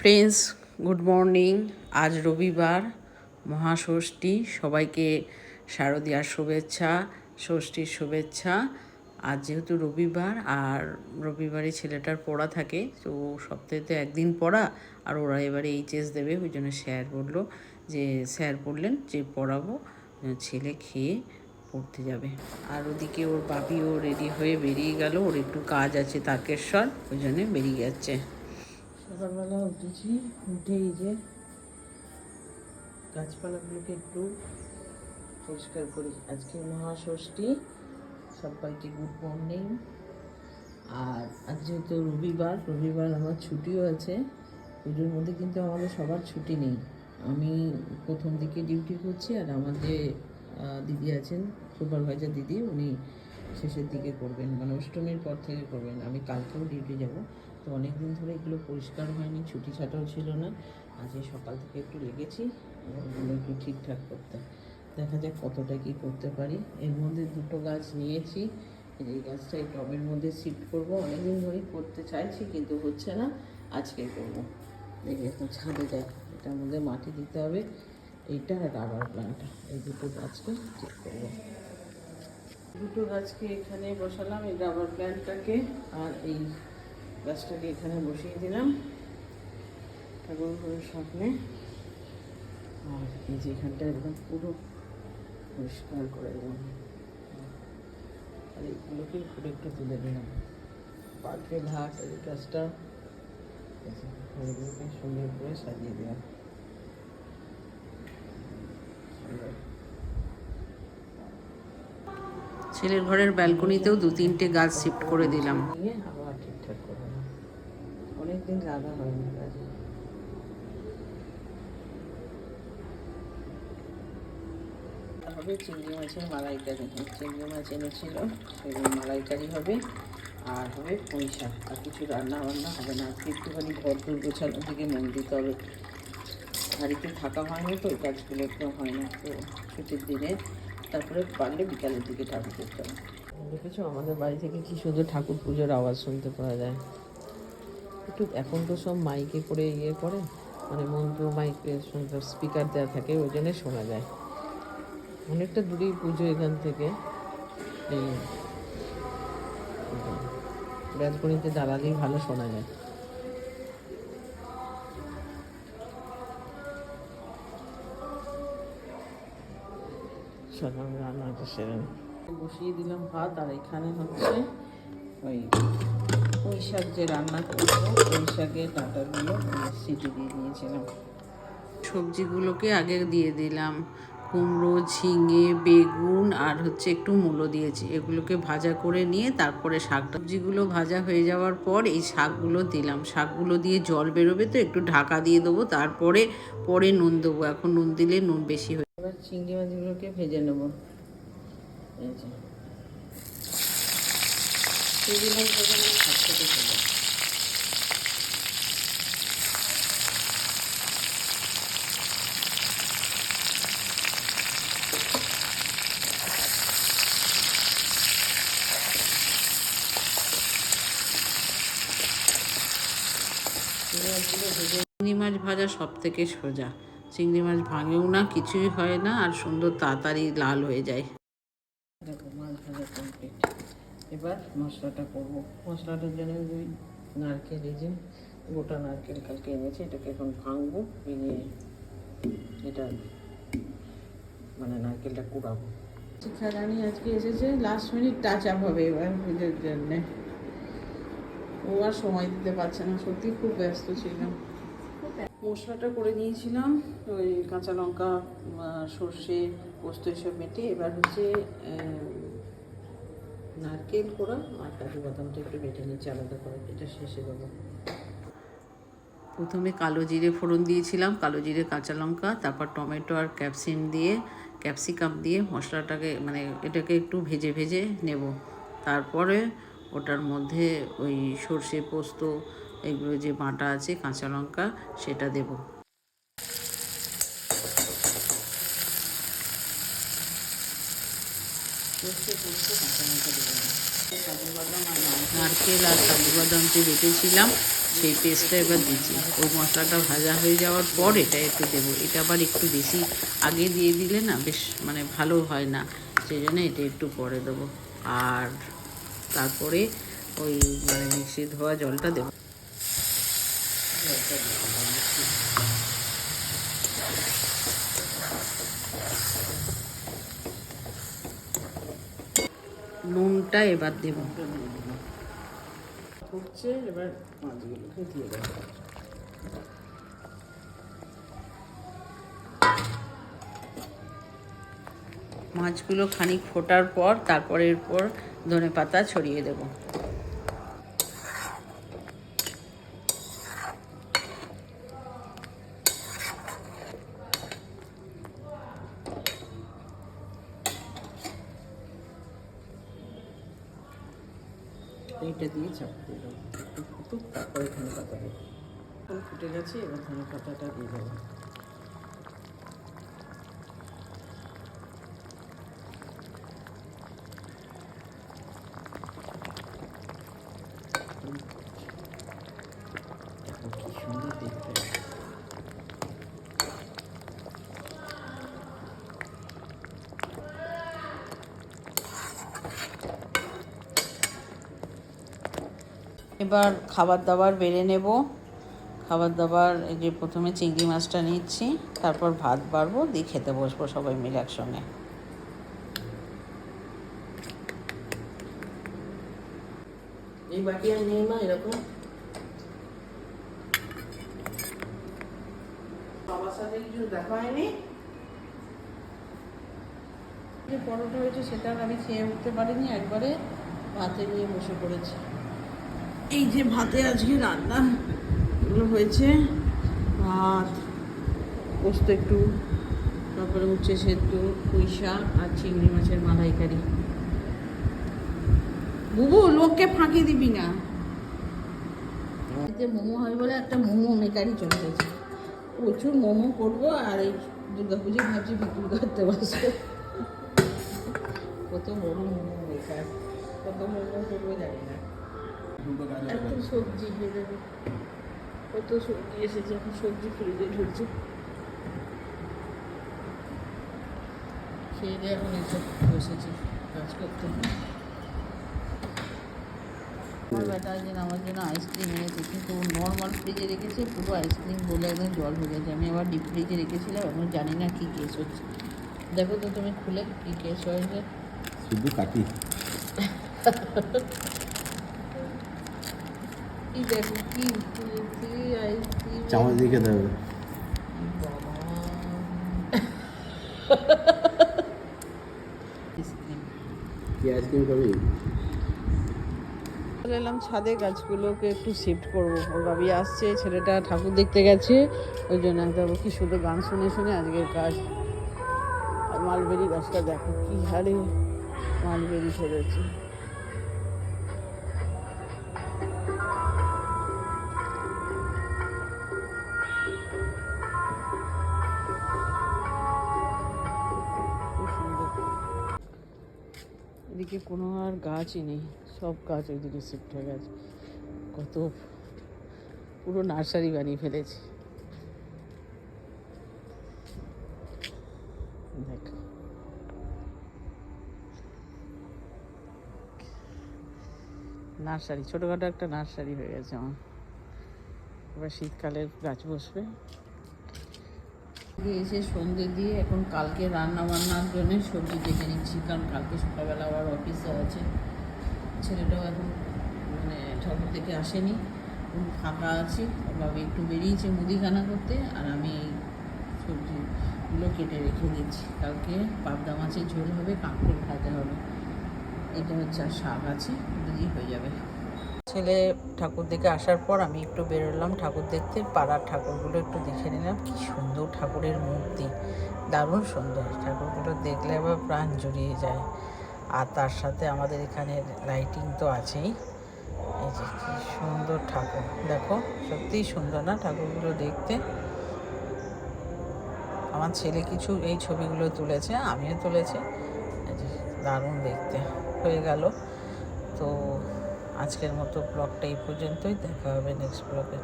Friends good morning আজ রবিবার, মহাষষ্ঠী। সবাইকে শারদীয়ার শুভেচ্ছা, ষষ্ঠীর শুভেচ্ছা। আজ যেহেতু রবিবার, আর রবিবারে ছেলেটার পড়া থাকে, তো সপ্তাহে তো একদিন পড়া, আর ওরা এবারে এইচএস দেবে, ওই জন্য স্যার বলল যে, স্যার বললেন যে, পড়াবো, ছেলে খেয়ে পড়তে যাবে। আর ওদিকে ওর বাপিও রেডি হয়ে বেরিয়ে গেল, ওর একটু কাজ আছে তারকেশ্বর, ওই জন্য বেরিয়ে যাচ্ছে। সকালবেলা উঠেছি, উঠে এই যে গাছপালাগুলোকে একটু পরিষ্কার করি। আজকে মহাষষ্ঠী, সবাইকে গুড মর্নিং আর আজ যেহেতু রবিবার রবিবার আমার ছুটিও আছে পুজোর মধ্যে কিন্তু আমাদের সবার ছুটি নেই। আমি প্রথম দিকে ডিউটি করছি আর আমার যে দিদি আছেন সুপারভাইজার দিদি, উনি শেষের দিকে করবেন মানে অষ্টমীর পর থেকে করবেন। আমি কালকেও ডিউটি যাব, তো অনেক দিন ধরে এগুলো পরিষ্কার হয়নি, ছুটি ছাটাও ছিল না। আজকে সকাল থেকে একটু লেগেছি ওগুলো একটু ঠিকঠাক করতে। দেখা যাক কতটা কি করতে পারি। এর মধ্যে দুটো গাছ নিয়েছি, এই গাছটা এই টবের মধ্যে শিফট করব। অনেকদিন ধরেই করতে চাইছি, কিন্তু হচ্ছে না, আজকে করব। দেখি এখন ছাদে যাই এটার মধ্যে মাটি দিতে হবে। এইটা আর রাবার প্লান্টটা এই দুটো গাছকে ঠিক করব। দুটো গাছকে এখানে বসালাম এই রাবার প্ল্যান্টটাকে, আর এই গাছটাকে এখানে বসিয়ে দিলাম। ঠাকুর ঘরের সামনে। আর এই যে এখানটা একদম পুরো পরিষ্কার করে দিলাম। আর এইগুলোকে পুরো একটু তুলে দিলাম। পার্কে ঘাট এই গাছটা। এগুলোকে সুন্দর করে সাজিয়ে দিলাম। সুন্দর। ছেলের ঘরের ব্যালকনিতেও দু তিনটে গাছ শিফট করে দিলাম। অনেকদিন লাগা হয়নি হবে চিংড়ি মাছের মালাইকারি। চিংড়ি মাছ এনেছিল সেগুলো মালাইকারি হবে, আর হবে পুঁই শাক। আর কিছু রান্না বান্না হবে না। আজকে একটুখানি ঘর দূর গোছানোর দিকে মন দিতে হবে। বাড়িতে থাকা হয়নি তো ওই কাজগুলো একটু হয় না। তো ছুটির দিনে তারপরে পারলে বিকালের দিকে ঠাকুর করতে হবে। দেখেছ, আমাদের বাড়ি থেকে কি সুন্দর ঠাকুর পুজোর আওয়াজ শুনতে পাওয়া যায়? একটু এখন তো সব মাইকে করে ইয়ে করে মানে মন্ত্র মাইকে স্পিকার দেওয়া থাকে, ওই জন্যে শোনা যায়। অনেকটা দূরেই পুজো এখান থেকে। এই দাঁড়ালেই ভালো শোনা যায়। বসিয়ে দিলাম ভাত, আর এখানে হচ্ছে ওই পুঁই শাক যে রান্না করব, পুঁই শাকের ডাঁটাগুলো সিটি দিয়ে দিয়েছিলাম। সবজিগুলোকে আগে দিয়ে দিলাম। কুমড়ো, ঝিঙে, বেগুন, আর হচ্ছে একটু মূলো দিয়েছি। এগুলোকে ভাজা করে নিয়ে তারপরে শাক সবজিগুলো ভাজা হয়ে যাওয়ার পর এই শাকগুলো দিলাম। শাকগুলো দিয়ে জল বেরোবে তো একটু ঢাকা দিয়ে দেবো, তারপরে পরে নুন দেবো। এখন নুন দিলে নুন বেশি হয়ে চিংড়ি মাছগুলোকে ভেজে নেব। এই যে। চিংড়ি মাছ চিংড়ি মাছ ভাজা সব থেকে সোজা। চিংড়ি মাছ ভাঙেও না কিছুই হয় না আর সুন্দর তাড়াতাড়ি লাল হয়ে যায়। দেখো মাছ ভাজা কমপ্লিট এবার মশলাটা করব। মশলাটার জন্য ওই নারকেল এই যে গোটা নারকেল কালকে এনেছি এটাকে এখন ভাঙবো ভেঙে এটা মানে নারকেলটা কুড়াবো। শিক্ষা রানী আজকে এসেছে লাস্ট মিনিট টাচ আপ হবে এবার পুজোর জন্যে। ও আর সময় দিতে পারছে না সত্যি খুব ব্যস্ত ছিলাম। মশলাটা করে নিয়েছিলাম, ওই কাঁচা লঙ্কা সর্ষে পোস্ত এসব মেটে, এবার হচ্ছে নারকেল কোড়া আর কাজু বাদামটা একটু বেটে নিচ্ছি, আলাদা করে, এটা শেষে দেবো। প্রথমে কালো জিরে ফোড়ন দিয়েছিলাম, কালো জিরে কাঁচা লঙ্কা, তারপর টমেটো আর ক্যাপসিম দিয়ে, ক্যাপসিকাম দিয়ে মশলাটাকে মানে এটাকে একটু ভেজে ভেজে নেব। তারপরে ওটার মধ্যে ওই সর্ষে পোস্ত এগুলো যে বাটা আছে, কাঁচা লঙ্কা, সেটা দেব। নারকেল আর কাজু বাদাম যে বেটেছিলাম সেই পেস্টটা এবার দিচ্ছি। ওই মশলাটা ভাজা হয়ে যাওয়ার পর এটা একটু দেবো। এটা আবার একটু বেশি আগে দিয়ে দিলে না বেশ মানে ভালো হয় না, সেই জন্য এটা একটু পরে দেবো। আর তারপরে ওই মানে মিক্সি ধোয়া জলটা দেবো। নুনটা এবার দেবো। এবার মাছগুলোকে দিয়ে দেবো। মাছগুলো খানিক ফোটার পর তারপরে এরপর ধনে পাতা ছড়িয়ে দেবো। এইটা দিয়ে চাপা দিয়ে দেবো। তারপরে ধনে পাতা দেবো। ফুটে গেছে, এবার ধনে পাতাটা দিয়ে দেবো। এবার খাবার দাবার বেড়ে নেব। খাবার দাবার এই যে প্রথমে চিংড়ি মাছটা নিচ্ছি তারপর ভাত বাড়বো দিয়ে খেতে বসবো সবাই মিলে একসঙ্গে। এই বাটি আর নেই মা এরকম? বাবার সাথে কিছু দেখা হয়নি? যে পরোটা হয়েছে সেটা আমি খেয়ে উঠতে পারিনি একবারে ভাতে নিয়ে বসে পড়েছি। এই যে ভাতে আজকে রান্না এগুলো হয়েছে। ভাত, পোস্ত একটু, তারপরে উচ্ছে সেদ্ধ পুঁই শাক আর চিংড়ি মাছের মালাইকারি। বুবু, লোককে ফাঁকি দিবি না। এতে মোমো হয় বলে একটা মোমো মেকারি চলে গেছে। প্রচুর মোমো করব আর এই দুর্গা পুজো ভাবছি বিক্রি করতে বসবো। কত বড় মোমো মেকার কত মোমো করব জানি না। সবজি খেয়ে দেবে। কত সবজি এসেছে এখন সবজি ফ্রিজে ঢুকছে খেয়ে দিয়ে এখন এসব বসেছি কাজ করতে। আমার বেটা যে আমার জন্য আইসক্রিম এনেছে কিন্তু নর্মাল ফ্রিজে রেখেছে পুরো আইসক্রিম বলে একদম জল হয়ে গেছে। আমি আবার ডিপ ফ্রিজে রেখেছিলাম এখন জানি না কী কেস হচ্ছে। দেখো তো তুমি খুলে কী কেস হয়েছে। শুধু কাটি। কি দেখো কি কি চামচ দিয়ে খেতে হবে কি আইসক্রিম খাবি চলে এলাম ছাদে গাছগুলোকে একটু শিফট করব। ভাবি আসছে ছেলেটা ঠাকুর দেখতে গেছে ওই জন্য দেখো কি শুধু গান শুনে শুনে আজকের কাজ। আর মালবেরি গাছটা দেখো কি হারে মালবেরি ধরেছে এদিকে কোনো আর গাছই নেই, সব গাছ ওইদিকে শিফট হয়ে গেছে। কত পুরো নার্সারি বানিয়ে ফেলেছে। দেখ। নার্সারি, ছোটোখাটো একটা নার্সারি হয়ে গেছে আমার। এবার শীতকালে গাছ বসবে। এসে সন্ধে দিয়ে এখন কালকে রান্না বান্নার জন্য সবজি কেটে নিচ্ছি। কারণ কালকে সকালবেলা আবার অফিসে আছে। ছেলেটাও এখন মানে ঠাকুর থেকে আসেনি। ফাঁকা আছি। বাবা একটু বেরিয়েছে মুদিখানা করতে আর আমি সবজিগুলো কেটে রেখে দিচ্ছি। কালকে পাবদা মাছের ঝোল হবে কাঁকড় ভাজা হবে। এটা হচ্ছে আর শাক আছে দিয়ে হয়ে যাবে। ছেলে ঠাকুর দেখে আসার পর আমি একটু বেরোলাম ঠাকুর দেখতে। পাড়ার ঠাকুরগুলো একটু দেখে নিলাম। কি সুন্দর ঠাকুরের মূর্তি। দারুণ সুন্দর। ঠাকুরগুলো দেখলে আবার প্রাণ জুড়িয়ে যায়। আর তার সাথে আমাদের এখানে লাইটিং তো আছেই। এই যে কি সুন্দর ঠাকুর। দেখো, সত্যিই সুন্দর না ঠাকুরগুলো দেখতে। আমার ছেলে কিছু এই ছবিগুলো তুলেছে, আমিও তুলেছি। দারুণ দেখতে। হয়ে গেল। তো আজকের মতো ব্লগটা এই পর্যন্তই। দেখা হবে নেক্সট ব্লগে